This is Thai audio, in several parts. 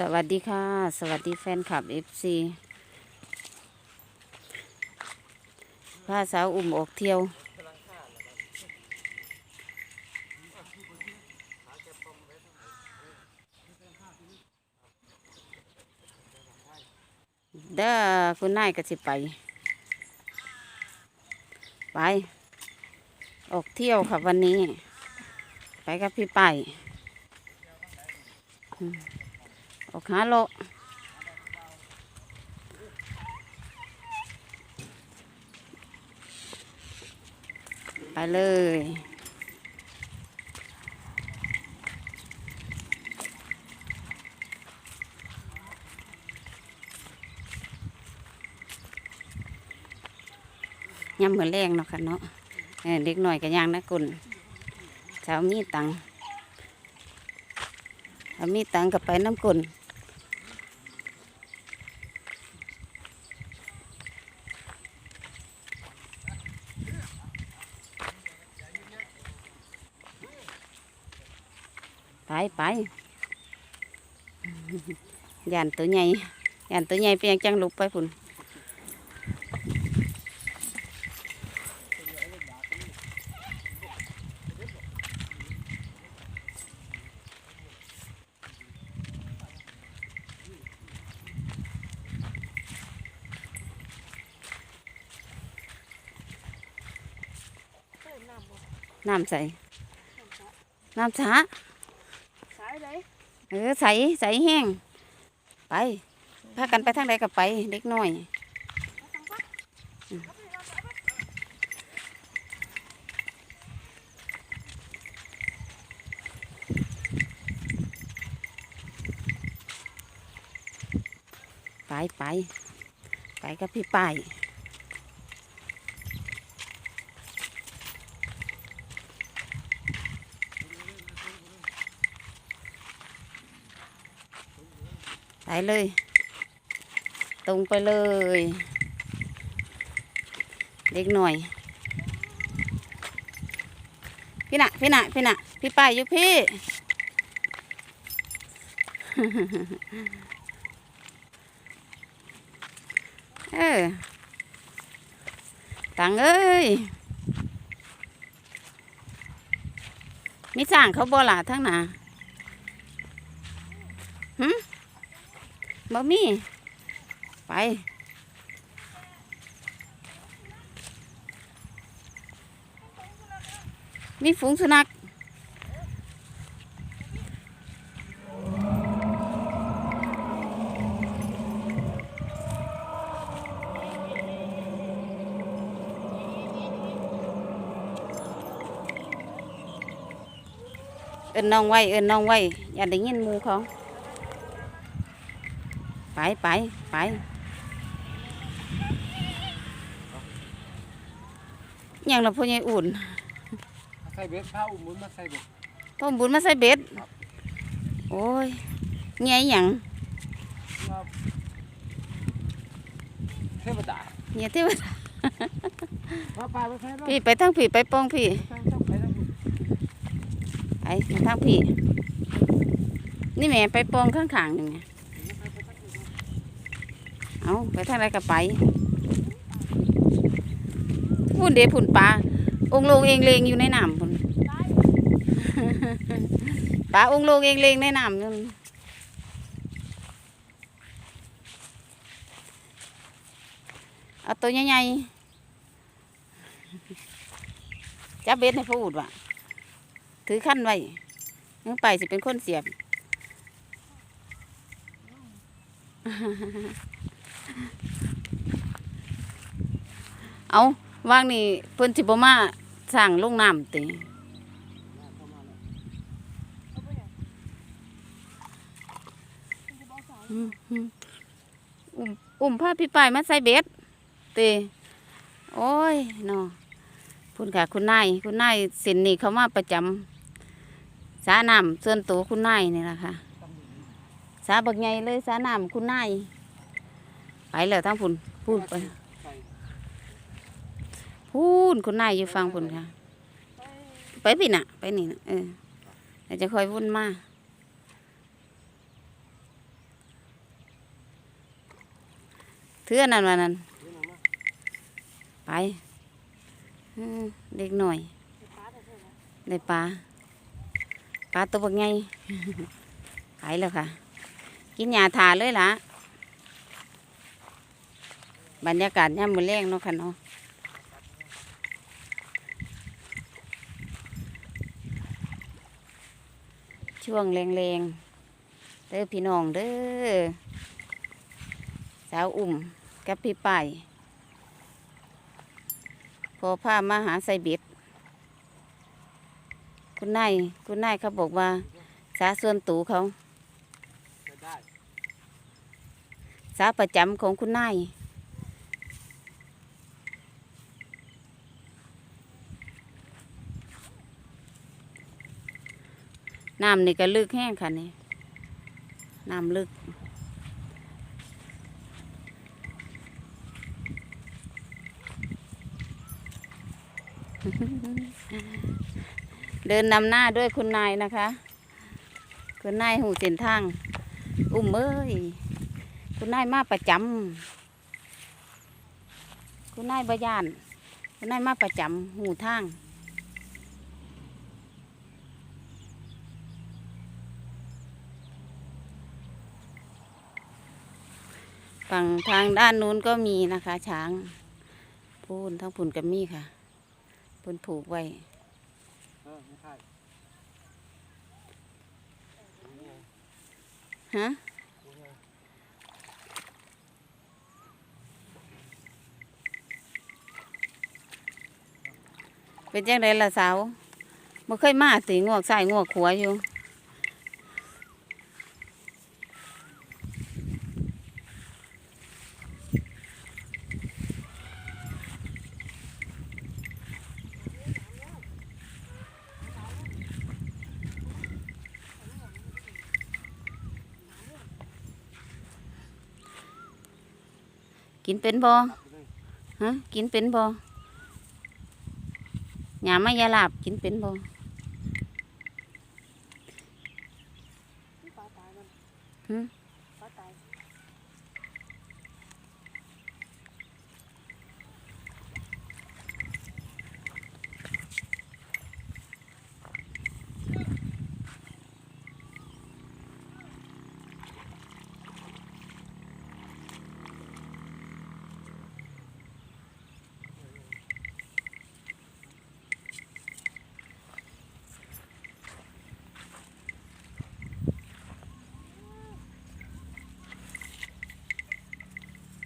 สวัสดีค่ะ สวัสดีแฟนคลับ FC พาสาวอุ่มออกเที่ยว เด้อคุณนายก็สิไป ไป ออกเที่ยวค่ะวันนี้ ไปกับพี่ไป อืม ออกหาโลไปเลยยำเหมือนแรงเนาะค่ะเนาะเด็กหน่อยก็ย่างนะกุลเช้ามีตังค์ถ้ามีตังค์ก็ไปน้ำกุล ไปไปยานตัวใหญ่ยานตัวใหญ่เปียงจังลุกไปพุ่นน้ำใสน้ำช้า เออใสใสแห้ง ไปพากันไปทางใดก็ไปเด็กน้อยไปไปไปกับพี่ป้าย ไปเลย ตรงไปเลยเด็กหน่อย พี่นะพี่นะพี่นะพี่ป้ายอยู่พี่ เออตังเอ้ยมีสร้างเขาบ่ล่ะทั้งหนา บ่มี ไป มีฝูงสุนัขเอินน้องไว้เอินน้องไว้อย่าได้ยินหมูเขา ไปไปไปอย่างเราพูดยังอุ่นใส่เบ็ดผ้าอุ้มมุนมาใส่เบ็ดพ่อบุญมาใส่เบ็ดโอ้ยเงี้ยหยังว่าเทวดาเงี้ยที่ว่าว่าปลาไปใส่แล้วพี่ไปทางพี่ไปป้องพี่ต้องไปแล้วไปทางพี่นี่แม่ไปป้องข้างๆนี่แม่เอาไปทางไรก็ไปพุ่นเดพุ่นปลาองค์ลงเองเลงอยู่ในน้ำพุ่นปลาองค์ลงเองเลงในน้ำนั่นเอาตัวใหญ่ๆจับเบ็ดให้พูดว่ะถือขั้นไว้นึงไปสิเป็นคนเสียบ เอาว่างนี่เพิ่นสิบ่มาสร้างลงน้ำติเอาไปไหนคุณจะบอกสายอืมอืมอุ้มอุ้มผ้าพี่ปายมาใส่เบ็ดติโอ้ยเนาะคุณค่ะคุณนายคุณนายสินนี่เขามาประจำสาน้ำส่วนตัวคุณนายนี่แหละค่ะ สาบักใหญ่เลยสาน้ำคุณนาย ไปเลยทั้งพุ่นพูนไปพูนคุณนายอยู่ฟังพุ่นค่ะ ไปปีน่ะ ไปนี่น่ะเออจะคอยวุ่นมากเทื่อนั่นวันนั้นไปเด็กหน่อยได้ปลาปลาตัวบักไงไปแล้วค่ะ กินยาทาเลยล่ะ บรรยากาศย่ำมือแรงเนาะค่ะเนาะช่วงแรงๆเด้อพี่น้องเด้อสาวอุ่มกับพี่ป่ายพอพามาหาใส่เบ็ดคุณนายคุณนายเขาบอกว่า สาส่วนตูเขาสาประจำของคุณนาย น้ำนี่ก็ลึกแห้งค่ะนี่น้ำลึก เดินนำหน้าด้วยคุณนายนะคะ คุณนายหูเส้นทาง อุ้มเอ้ยคุณนายมาประจำคุณนายบยาน คุณนายมาประจำหูทาง ฝั่งทางด้านนู้นก็มีนะคะ ช้างพูนทั้งผุนกับมี่ค่ะพูนผูกไว้ฮะเป็นจังไดล่ะสาวบ่เคยมาสิงวกใส่งวกขัวอยู่ กินเป็นบ่ฮะกินเป็นบ่หยามายาลาบกินเป็นบ่ปลาตายมั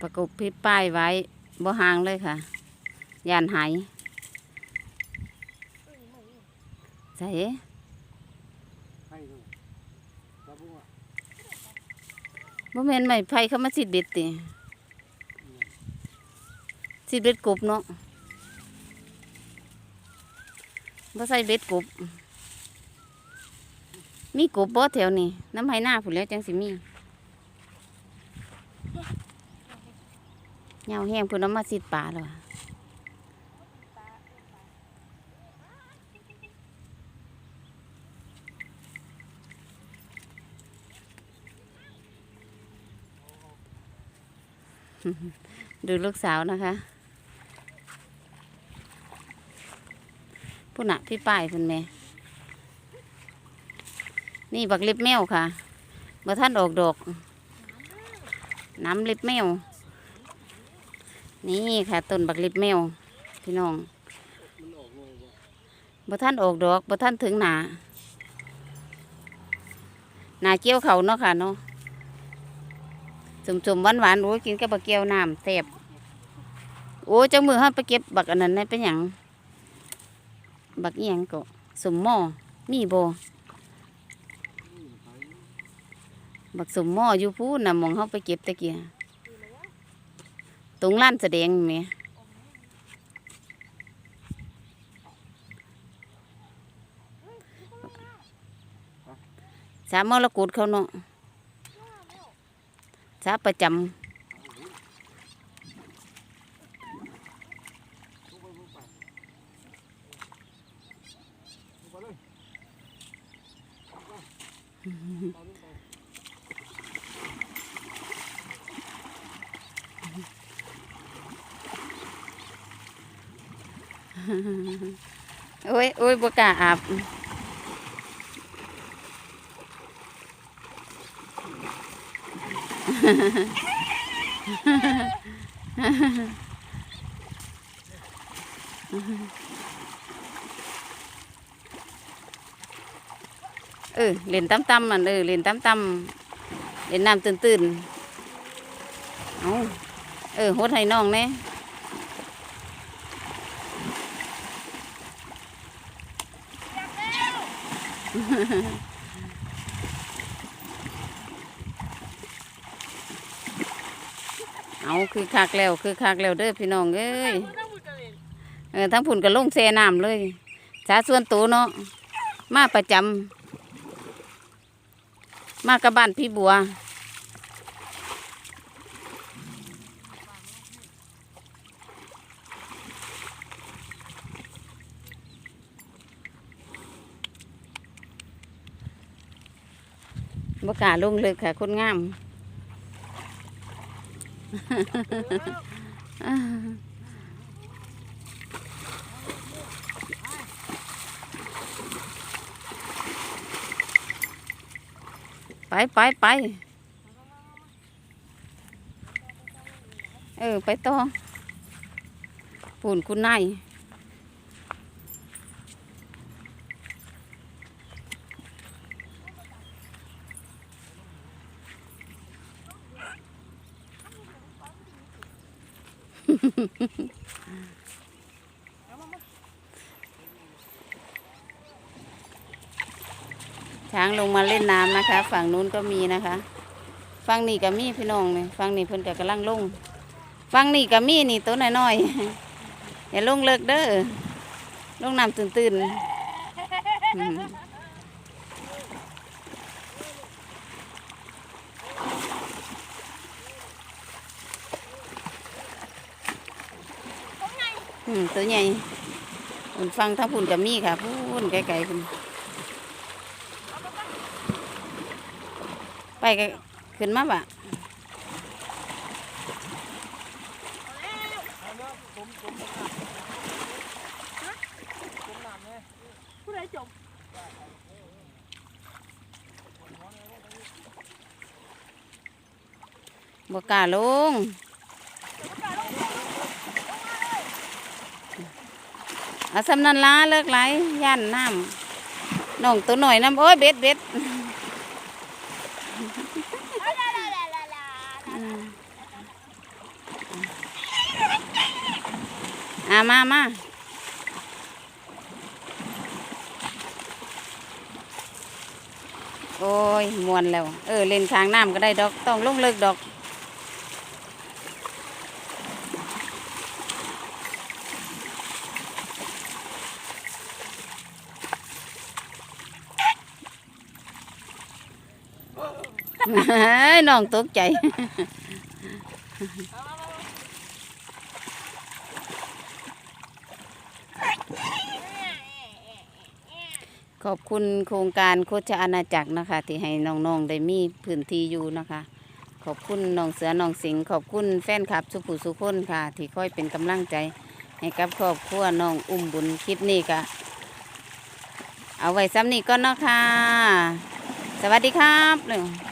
ประกบพี่ป้ายไว้บ่ห่างเลยค่ะยานหายใส่ให้ดูตะบัวบ่แม่นไม้ไผ่เขามาสิเบ็ดติสิเบ็ดกบเนาะบ่ใส่เบ็ดกบ มีกบบ่แถวนี้น้ำไหหน้าพุ่นแล้วจังสิมี เงาแห้งพุ่นเอามาสิดปลาแล้วอะดูลูกสาวนะคะผู้หนะพี่ป้ายคุณแม่ นี่บักล็บแมวค่ะบ่ท่านออกดอก น้ำล็บแมว นี่ค่ะต้นบักล็บแมว พี่น้องบ่ท่านออกดอกบ่ท่านถึงหนาหนาเกี้ยวเขาเนาะค่ะเนาะจุ่มๆหวานๆโอ้ยกินกับบักเกี้ยวน้ำแซ่บโอ้ยเจ้ามือเฮาไปเก็บบักอันนั้นได้เป็นหยังบักอียงก็สมหม้อมีบ่บักสมหม้ออยู่พูนน่ะมองเฮาไปเก็บตะเกีย ตรงร้านแสดงแหมสามมรกตเขาเนาะสาประจำ ไปเลย โอ้ยโอ้ยบกาอาบเออเล่นตั้มๆมันเออเล่นตั้มๆเล่นน้ำตื่นๆเอาเออหดให้น้องแหน่ เอาคือคักแล้วคือคักแล้วเด้อพี่น้องเอ้ยเออทั้งผุนก็ลงแช่น้ำเลยสาส่วนตัวเนาะมาประจำมากับบ้านพี่บัว บกล้าลงเลยค่ะคนงามไปไปไปเออ ไปต่อปุ่นคุณนาย ช้างลงมาเล่นน้ำนะคะ ฝั่งนู้นก็มีนะคะฝั่งนี้ก็มีพี่น้องเลยฝั่งนี้เพิ่นก็กำลังลงฝั่งนี้ก็มีนี่ตัวน้อยๆอย่าลงเลิกเด้อลงน้ำตื่นๆอืมอืม ตัวใหญ่คุณฟังทั้งพุ่นก็มีค่ะพุ่นไกลๆพุ่นไปก็ขึ้นมาบะผู้ใดจบบกล้าลง อาสำนันลาเลิกไหลย่านน้ำน้องตัวหน่อยน้ำโอ้ยเบ็ดเบ็ดอืมามามาโอ้ยมวนแล้ว เออเล่นทางน้ำก็ได้ดอก ต้องลงเลิกดอก เฮ้ย น้องตกใจขอบคุณโครงการโคชอาณาจักรนะคะ ที่ให้น้องๆได้มีพื้นที่อยู่นะคะ ขอบคุณน้องเสือน้องสิงขอบคุณแฟนคลับสุภูสุขคนค่ะ ที่คอยเป็นกำลังใจ ให้กับครอบครัวน้องอุ้มบุญคลิปนี้ก็เอาไว้ซ้ำนี้ก่อนเนาะค่ะ สวัสดีครับเลย